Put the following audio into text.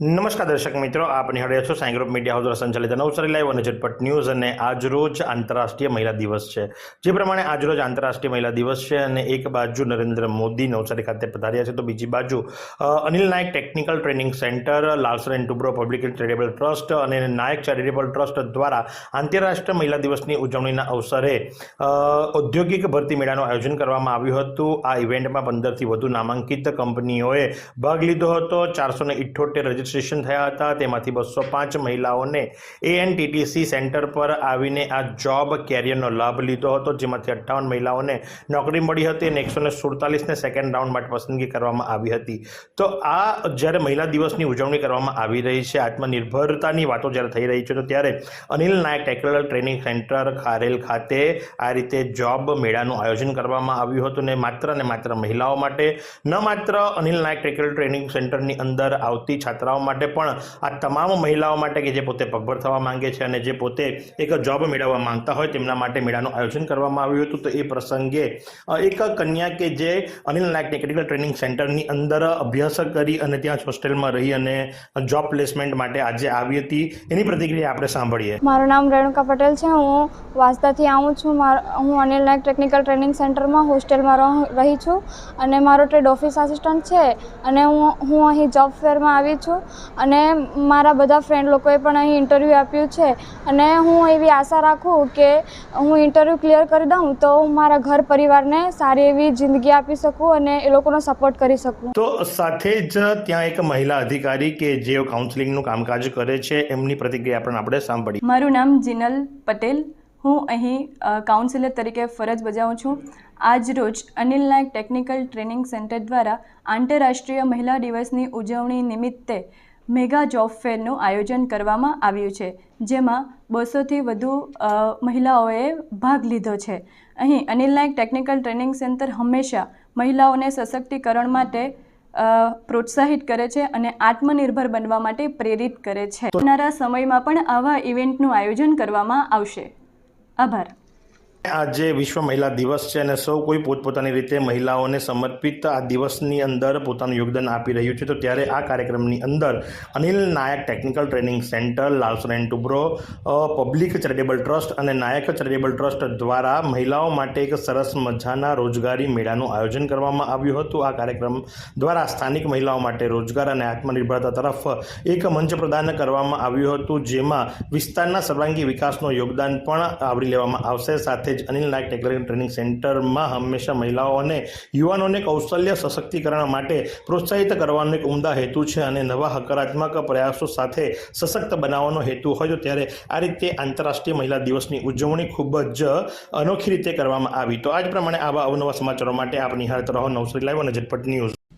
નમસ્કાર દર્શક મિત્રો, આપ નિહાળ્યા છો સાંઈ ગ્રુપ મીડિયા હાઉસ સંચાલિત નવસારી લાઈવ અને ઝટપટ ન્યૂઝ અને આજરોજ આંતરરાષ્ટ્રીય મહિલા દિવસ છે. જે પ્રમાણે આજરોજ આંતરરાષ્ટ્રીય મહિલા દિવસ છે અને એક બાજુ નરેન્દ્ર મોદી નવસારી ખાતે પધાર્યા છે, તો બીજી બાજુ Anil Nayak technical training centre, Larsen and Toubro public charitable trust અને નાયક ચેરિટેબલ ટ્રસ્ટ દ્વારા આંતરરાષ્ટ્રીય મહિલા દિવસની ઉજવણીના અવસરે ઔદ્યોગિક ભરતી મેળાનું આયોજન કરવામાં આવ્યું હતું. આ ઇવેન્ટમાં પંદરથી વધુ નામાંકિત કંપનીઓએ ભાગ લીધો હતો. ચારસો ને ઇઠ્ઠોતેર રજીસ્ટ્રેશન થયા હતા. તેમાંથી બસો પાંચ મહિલાઓને એએનટીટીસી સેન્ટર પર આવીને આ જોબ કેરિયરનો લાભ લીધો હતો, જેમાંથી અઠ્ઠાવન મહિલાઓને નોકરી મળી હતી અને એકસો ને સુડતાલીસને સેકન્ડ રાઉન્ડ માટે પસંદગી કરવામાં આવી હતી. તો આ જ્યારે મહિલા દિવસની ઉજવણી કરવામાં આવી રહી છે, આત્મનિર્ભરતાની વાતો જ્યારે થઈ રહી છે, તો ત્યારે Anil Nayak technical training centre Kharel ખાતે આ રીતે જોબ મેળાનું આયોજન કરવામાં આવ્યું હતું ને માત્ર ને માત્ર મહિલાઓ માટે ન માત્ર અનિલ નાયક ટેકનિકલ ટ્રેનિંગ સેન્ટરની અંદર આવતી છાત્રાઓ માટે પણ આ તમામ મહિલાઓ માટે કે જે પોતે પગભર થવા માંગે છે અને જે પોતે એક જોબ મેળવવા માંગતા હોય તેમના માટે મેળાનું આયોજન કરવામાં આવ્યું હતું. તો એ પ્રસંગે એક કન્યા કે જે અનિલ નાયક ટેકનિકલ ટ્રેનિંગ સેન્ટરની અંદર અભ્યાસ કરી અને ત્યાં જ હોસ્ટેલમાં રહી અને જોબ પ્લેસમેન્ટ માટે આજે આવી હતી. એની પ્રતિક્રિયા આપણે સાંભળીએ. મારું નામ રેણુકા પટેલ છે. હું વાંસદાથી આવું છું. હું અનિલ નાયક ટેકનિકલ ટ્રેનિંગ સેન્ટરમાં હોસ્ટેલમાં રહી છું અને મારો ટ્રેડ ઓફિસ આસિસ્ટન્ટ છે અને હું હું અહીં જોબ ફેરમાં આવી છું. અને મારા બધા ફ્રેન્ડ લોકોએ પણ અહીં ઇન્ટરવ્યૂ આપ્યું છે. અને હું એવી આશા રાખું કે હું ઇન્ટરવ્યૂ ક્લિયર કરી દઉં તો હું મારા ઘર પરિવારને સારી એવી જિંદગી આપી શકું અને એ લોકોનો સપોર્ટ કરી શકું. તો સાથે જ ત્યાં એક મહિલા અધિકારી કે જે કાઉન્સિલિંગનું કામકાજ કરે છે એમની પ્રતિક્રિયા પણ આપણે સાંભળી. મારું નામ જિનલ પટેલ. હું અહીં કાઉન્સિલર તરીકે ફરજ બજાવું છું. આજ રોજ Anil Nayak technical training centre દ્વારા આંતરરાષ્ટ્રીય મહિલા દિવસની ઉજવણી નિમિત્તે મેગા જોબ ફેરનું આયોજન કરવામાં આવ્યું છે, જેમાં બસોથી વધુ મહિલાઓએ ભાગ લીધો છે. અહીં Anil Nayak technical training centre હંમેશા મહિલાઓને સશક્તિકરણ માટે પ્રોત્સાહિત કરે છે અને આત્મનિર્ભર બનવા માટે પ્રેરિત કરે છે. આવનારા સમયમાં પણ આવા ઇવેન્ટનું આયોજન કરવામાં આવશે. આભાર આજે વિશ્વ મહિલા દિવસ છે અને સૌ કોઈ પોતપોતાની રીતે મહિલાઓને સમર્પિત આ દિવસની અંદર પોતાનું યોગદાન આપી રહ્યું છે. તો ત્યારે આ કાર્યક્રમની અંદર Anil Nayak technical training centre Larsen and Toubro public charitable trust અને નાયક ચેરિટેબલ ટ્રસ્ટ દ્વારા મહિલાઓ માટે એક સરસ મજાના રોજગારી મેળાનું આયોજન કરવામાં આવ્યું હતું. આ કાર્યક્રમ દ્વારા સ્થાનિક મહિલાઓ માટે રોજગાર અને આત્મનિર્ભરતા તરફ એક મંચ પ્રદાન કરવામાં આવ્યું હતું, જેમાં વિસ્તારના સર્વાંગી વિકાસનું યોગદાન પણ આવરી લેવામાં આવશે. સાથે જ અનિલ નાયક ટેકનિકલ ટ્રેનિંગ સેન્ટરમાં હંમેશા મહિલાઓ અને યુવાનોને કૌશલ્ય સશક્તિકરણ માટે પ્રોત્સાહિત કરવાનો એક ઉમદા હેતુ છે અને નવા હકારાત્મક પ્રયાસો સાથે સશક્ત બનાવવાનો હેતુ હોય ત્યારે આ રીતે આંતરરાષ્ટ્રીય મહિલા દિવસની ઉજવણી ખૂબ જ અનોખી રીતે કરવામાં આવી. તો આ જ પ્રમાણે આવા અવનવા સમાચારો માટે આપ નિહાળતા રહો નવસારી લાઈવ અને ઝટપટ ન્યૂઝ.